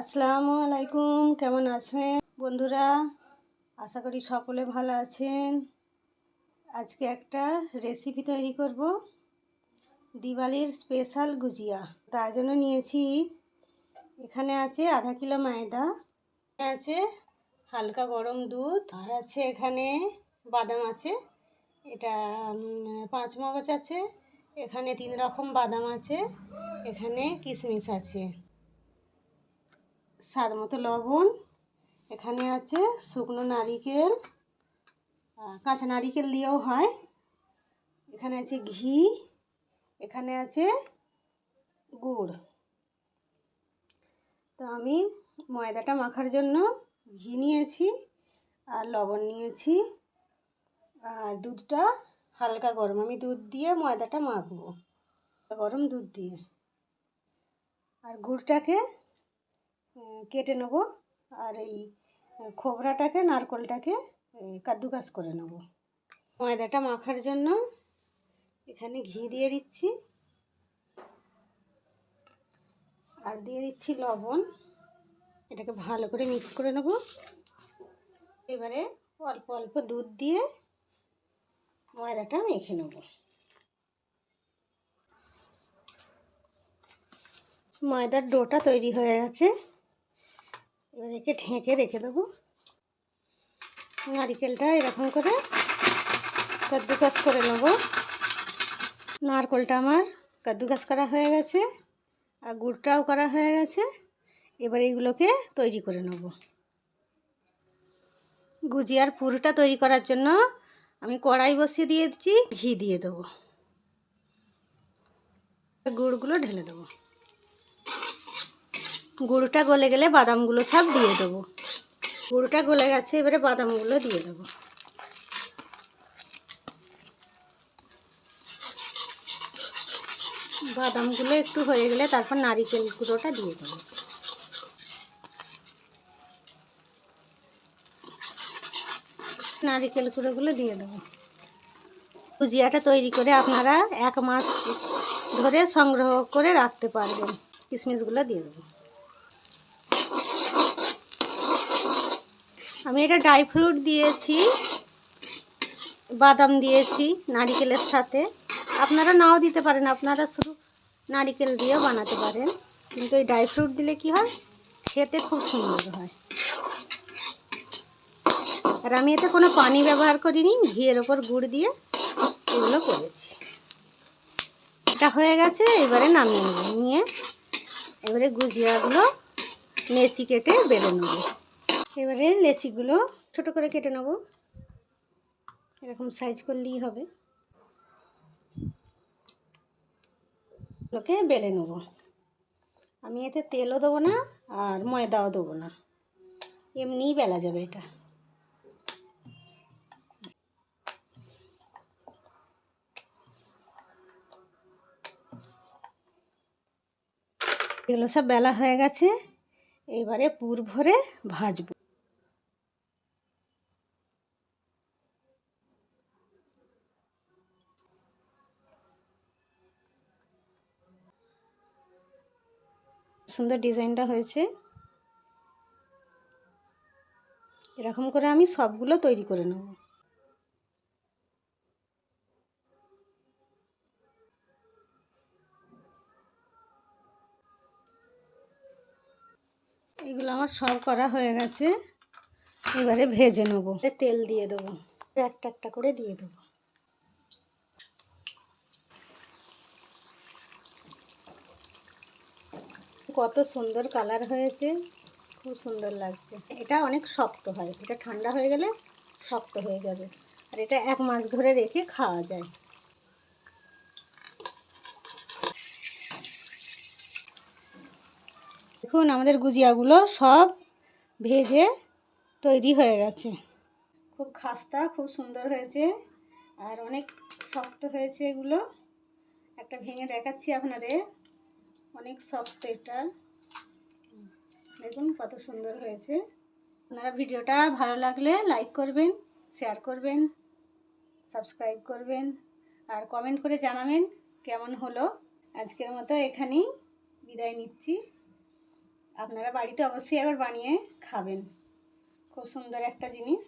আসসালামু আলাইকুম, কেমন আছেন? বন্ধুরা, আশা করি সকলে ভালো আছেন। আজকে একটা রেসিপি তৈরি করব, দিওয়ালির স্পেশাল গুজিয়া। তার জন্য নিয়েছি, এখানে আছে আধা কিলো ময়দা আছে হালকা গরম দুধ, আর আছে এখানে বাদাম আছে, এটা পাঁচ মগজ আছে, এখানে তিন রকম বাদাম আছে, এখানে কিশমিশ আছে। স্বাদ মতো লবণ, এখানে আছে শুকনো নারিকেল কাঁচা নারিকেল দিয়েও হয়। এখানে আছে ঘি, এখানে আছে গুড়। তো আমি ময়দাটা মাখার জন্য ঘি নিয়েছি আর লবণ নিয়েছি। আর দুধটা হালকা গরম। আমি দুধ দিয়ে ময়দাটা মাখবো। গরম দুধ দিয়ে। আর গুড়টাকে কেটে নেব আর এই খোবরাটাকে, নারকলটাকে কাদ্দুকাস করে নেব। ময়দাটা মাখার জন্য এখানে ঘি দিয়ে দিচ্ছি। আর দিয়ে দিচ্ছি লবণ। এটাকে ভালো করে মিক্স করে নেব। এবারে অল্প অল্প দুধ দিয়ে ময়দাটা মেখে নেব। ময়দার ডোটা তৈরি হয়ে গেছে। এবার একে ঢেকে রেখে দেবো। নারিকেলটা এরকম করে কাদ্দুকাস করে নেব। নারকলটা আমার কাদ্দুকাস করা হয়ে গেছে আর গুড়টাও করা হয়ে গেছে। এবার এইগুলোকে তৈরি করে নেব। গুজিয়ার পুরোটা তৈরি করার জন্য আমি কড়াই বসিয়ে দিয়েছি, ঘি দিয়ে দেবো। গুড়গুলো ঢেলে দেবো। গুড়টা গলে গেলে বাদামগুলো সব দিয়ে দেবো। গুড়টা গলে গেছে, এবারে বাদামগুলো দিয়ে দেবো। বাদামগুলো একটু হয়ে গেলে তারপর নারিকেল গুঁড়োটা দিয়ে দেবো। নারিকেল গুঁড়োগুলো দিয়ে দেবো। ভুজিয়াটা তৈরি করে আপনারা এক মাস ধরে সংগ্রহ করে রাখতে পারবেন। কিশমিশগুলো দিয়ে দেবো। আমি এটা ড্রাই ফ্রুট দিয়েছি, বাদাম দিয়েছি নারিকেলের সাথে। আপনারা নাও দিতে পারেন, আপনারা শুধু নারিকেল দিয়েও বানাতে পারেন। কিন্তু এই ড্রাই ফ্রুট দিলে কি হয়? খেতে খুব সুন্দর হয়। আর আমি এতে কোনো পানি ব্যবহার করিনি, ঘিয়ের ওপর গুড় দিয়ে এগুলো করেছি। এটা হয়ে গেছে, এবারে নামিয়ে নিয়ে এবারে গুজিয়াগুলো লেচি কেটে বেলে নেব। এবারে লেচিগুলো ছোট করে কেটে নেব। এরকম সাইজ করলেই হবে। ওকে বেলে নেব। আমি এতে তেলও দেবো না আর ময়দাও দেবো না। এমনিই বেলা যাবে এটা। এগুলো সব বেলা হয়ে গেছে। এবারে পুর ভরে ভাজবো। সুন্দর ডিজাইনটা হয়েছে। এরকম করে আমি সবগুলো তৈরি করে নেব। এগুলো আমার সব করা হয়ে গেছে। এবারে ভেজে নেব। তেল দিয়ে দেবো। একটা একটা করে দিয়ে দেবো। কত সুন্দর কালার হয়েছে। খুব সুন্দর লাগছে। এটা অনেক শক্ত হয়। এটা ঠান্ডা হয়ে গেলে শক্ত হয়ে যাবে। আর এটা এক মাস ধরে রেখে খাওয়া যায়। দেখুন, আমাদের গুজিয়াগুলো সব ভেজে তৈরি হয়ে গেছে। খুব খাস্তা, খুব সুন্দর হয়েছে। আর অনেক শক্ত হয়েছে এগুলো। একটা ভেঙে দেখাচ্ছি আপনাদের। অনেক শক্ত এটা দেখুন কত সুন্দর হয়েছে। আপনারা ভিডিওটা ভালো লাগলে লাইক করবেন শেয়ার করবেন সাবস্ক্রাইব করবেন, আর কমেন্ট করে জানাবেন কেমন হলো। আজকের মতো এখানেই বিদায় নিচ্ছি। আপনারা বাড়িতে অবশ্যই একবার বানিয়ে খাবেন। খুব সুন্দর একটা জিনিস।